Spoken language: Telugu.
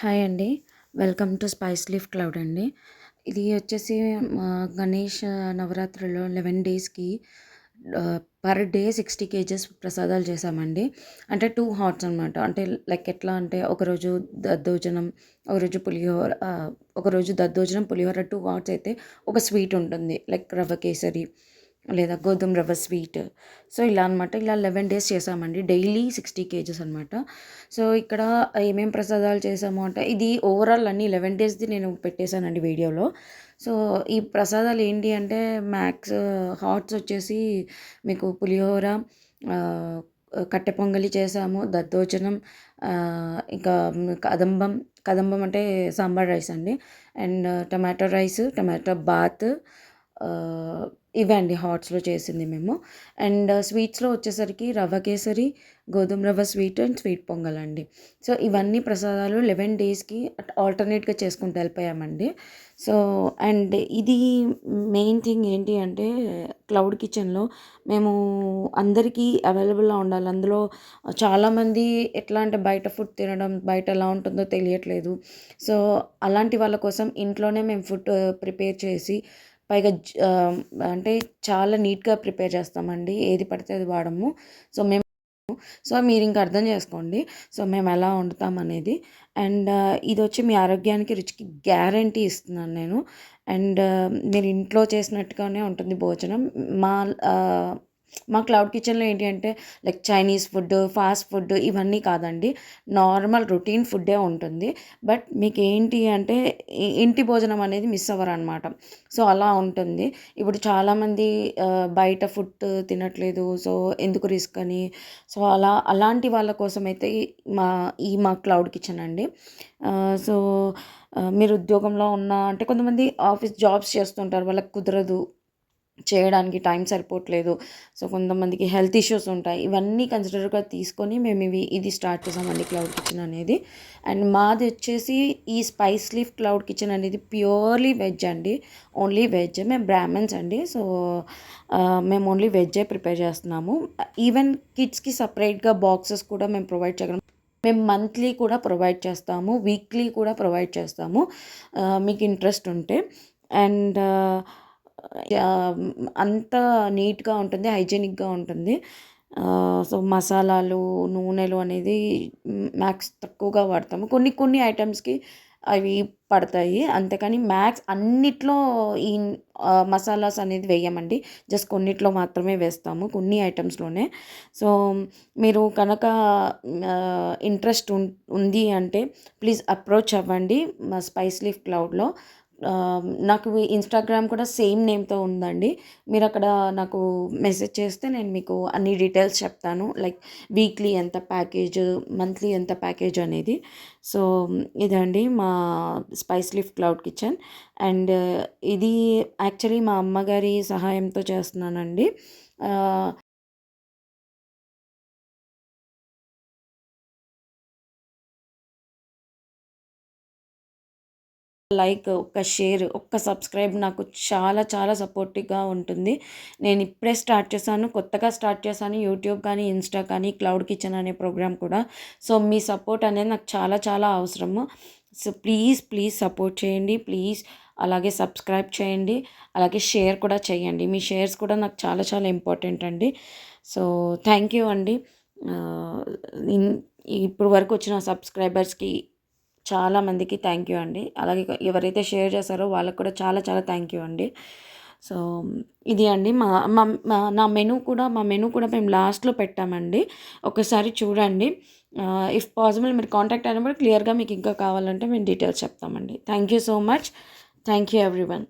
హాయ్ అండి. Welcome to Spice Leaf Cloud అండి. ఇది వచ్చేసి మా గణేష్ నవరాత్రిలో లెవెన్ డేస్కి పర్ డే సిక్స్టీ కేజెస్ ప్రసాదాలు చేసామండి అంటే టూ హాట్స్ అనమాట అంటే లైక్ ఎట్లా అంటే ఒకరోజు దద్దోజనం ఒకరోజు పులిహోర ఒకరోజు దద్దోజనం పులిహోర టూ హాట్స్ అయితే ఒక స్వీట్ ఉంటుంది. లైక్ రవ్వ కేసరి లేదా గోధుమ రవ్వ స్వీట్. సో ఇలా అనమాట ఇలా లెవెన్ డేస్ చేసామండి. డైలీ సిక్స్టీ కేజెస్ అనమాట సో ఇక్కడ ఏమేం ప్రసాదాలు చేసాము అంటే ఇది ఓవరాల్ అన్ని లెవెన్ డేస్ది నేను పెట్టేశానండి వీడియోలో. సో ఈ ప్రసాదాలు ఏంటి అంటే మ్యాక్స్ హాట్స్ వచ్చేసి మీకు పులిహోర కట్టె పొంగలి చేసాము దద్దోజనం ఇంకా కదంబం కదంబం అంటే సాంబార్ రైస్ అండి. And tomato rice tomato bath ఇవండి హాట్స్లో చేసింది మేము. అండ్ స్వీట్స్లో వచ్చేసరికి రవ్వ కేసరి గోధుమ రవ్వ స్వీట్ అండ్ స్వీట్ పొంగల్ అండి. సో ఇవన్నీ ప్రసాదాలు లెవెన్ డేస్కి ఆల్టర్నేట్గా చేసుకుంటూ వెళ్ళిపోయామండి. సో అండ్ ఇది మెయిన్ థింగ్ ఏంటి అంటే క్లౌడ్ కిచెన్లో మేము అందరికీ అవైలబుల్గా ఉండాలి. అందులో చాలామంది ఎట్లా అంటే బయట ఫుడ్ తినడం బయట ఎలా ఉంటుందో తెలియట్లేదు. సో అలాంటి వాళ్ళ కోసం ఇంట్లోనే మేము ఫుడ్ ప్రిపేర్ చేసి పైగా అంటే చాలా నీట్గా ప్రిపేర్ చేస్తామండి. ఏది పడితే అది వాడము. సో మేము సో మీరు ఇంకా అర్థం చేసుకోండి. సో మేము ఎలా వండుతాం అనేది. అండ్ ఇది వచ్చి మీ ఆరోగ్యానికి రుచికి గ్యారంటీ ఇస్తున్నాను నేను. అండ్ మీరు ఇంట్లో చేసినట్టుగానే ఉంటుంది భోజనం. మా మా క్లౌడ్ కిచెన్లో ఏంటి అంటే like Chinese food fast food ఇవన్నీ కాదండి. నార్మల్ రొటీన్ ఫుడ్డే ఉంటుంది. బట్ మీకు ఏంటి అంటే ఇంటి భోజనం అనేది మిస్ అవ్వరు అనమాట సో అలా ఉంటుంది. ఇప్పుడు చాలామంది బయట ఫుడ్ తినట్లేదు. సో ఎందుకు రిస్క్ అని? సో అలా అలాంటి వాళ్ళ కోసం అయితే మా ఈ మా క్లౌడ్ కిచెన్ అండి. సో మీరు ఉద్యోగంలో ఉన్న అంటే కొంతమంది ఆఫీస్ జాబ్స్ చేస్తుంటారు. వాళ్ళకి కుదరదు. చేయడానికి టైం సరిపోవట్లేదు. సో కొంతమందికి హెల్త్ ఇష్యూస్ ఉంటాయి. ఇవన్నీ కన్సిడర్గా తీసుకొని మేము ఇవి ఇది స్టార్ట్ చేసామండి క్లౌడ్ కిచెన్ అనేది. అండ్ మాది వచ్చేసి ఈ స్పైస్ లీఫ్ క్లౌడ్ కిచెన్ అనేది ప్యూర్లీ వెజ్ అండి. Only veg. మేము బ్రాహ్మణ్స్ అండి. సో మేము ఓన్లీ వెజ్జే ప్రిపేర్ చేస్తున్నాము. ఈవెన్ కిడ్స్కి సపరేట్గా బాక్సెస్ కూడా మేము ప్రొవైడ్ చేయగలం. మేము మంత్లీ కూడా ప్రొవైడ్ చేస్తాము. వీక్లీ కూడా ప్రొవైడ్ చేస్తాము. మీకు ఇంట్రెస్ట్ ఉంటే. అండ్ అంత నీట్గా ఉంటుంది హైజీనిక్గా ఉంటుంది. సో మసాలాలు నూనెలు అనేది మ్యాక్స్ తక్కువగా వాడతాము. కొన్ని కొన్ని ఐటమ్స్కి అవి పడతాయి. అంతేకాని మ్యాక్స్ అన్నిట్లో ఈ మసాలాస్ అనేది వేయమండి. జస్ట్ కొన్నిట్లో మాత్రమే వేస్తాము కొన్ని ఐటమ్స్లోనే. సో మీరు కనుక ఇంట్రెస్ట్ ఉంది అంటే ప్లీజ్ అప్రోచ్ అవ్వండి మా స్పైస్ లీఫ్ క్లౌడ్లో. నాకు ఇన్స్టాగ్రామ్ కూడా సేమ్ నేమ్తో ఉందండి. మీరు అక్కడ నాకు మెసేజ్ చేస్తే నేను మీకు అన్ని డీటెయిల్స్ చెప్తాను. లైక్ వీక్లీ ఎంత ప్యాకేజ్ మంత్లీ ఎంత ప్యాకేజ్ అనేది. సో ఇదండి మా spice leaf cloud kitchen and ఇది యాక్చువల్లీ మా అమ్మగారి సహాయంతో చేస్తున్నానండి. లైక్ ఒక్క షేర్ ఒక్క సబ్స్క్రైబ్ నాకు చాలా చాలా సపోర్టివ్గా ఉంటుంది. నేను ఇప్పుడే స్టార్ట్ చేశాను కొత్తగా స్టార్ట్ చేశాను యూట్యూబ్ కానీ ఇన్స్టా కానీ క్లౌడ్ కిచెన్ అనే ప్రోగ్రామ్ కూడా. సో మీ సపోర్ట్ అనేది నాకు చాలా చాలా అవసరము సో ప్లీజ్ ప్లీజ్ సపోర్ట్ చేయండి ప్లీజ్ అలాగే సబ్స్క్రైబ్ చేయండి అలాగే షేర్ కూడా చేయండి. మీ షేర్స్ కూడా నాకు చాలా చాలా ఇంపార్టెంట్ అండి. సో థ్యాంక్ యూ అండి. ఇప్పుడు వరకు వచ్చిన సబ్స్క్రైబర్స్కి చాలామందికి థ్యాంక్ యూ అండి. అలాగే ఎవరైతే షేర్ చేశారో వాళ్ళకి కూడా చాలా చాలా థ్యాంక్ యూ అండి. సో ఇది అండి. మా మా నా మెనూ కూడా మా మెనూ కూడా మేము లాస్ట్లో పెట్టామండి. ఒకసారి చూడండి. ఇఫ్ పాసిబుల్ మీరు కాంటాక్ట్ అయినప్పుడు క్లియర్గా మీకు ఇంకా కావాలంటే మేము డీటెయిల్స్ చెప్తామండి. Thank you so much thank you everyone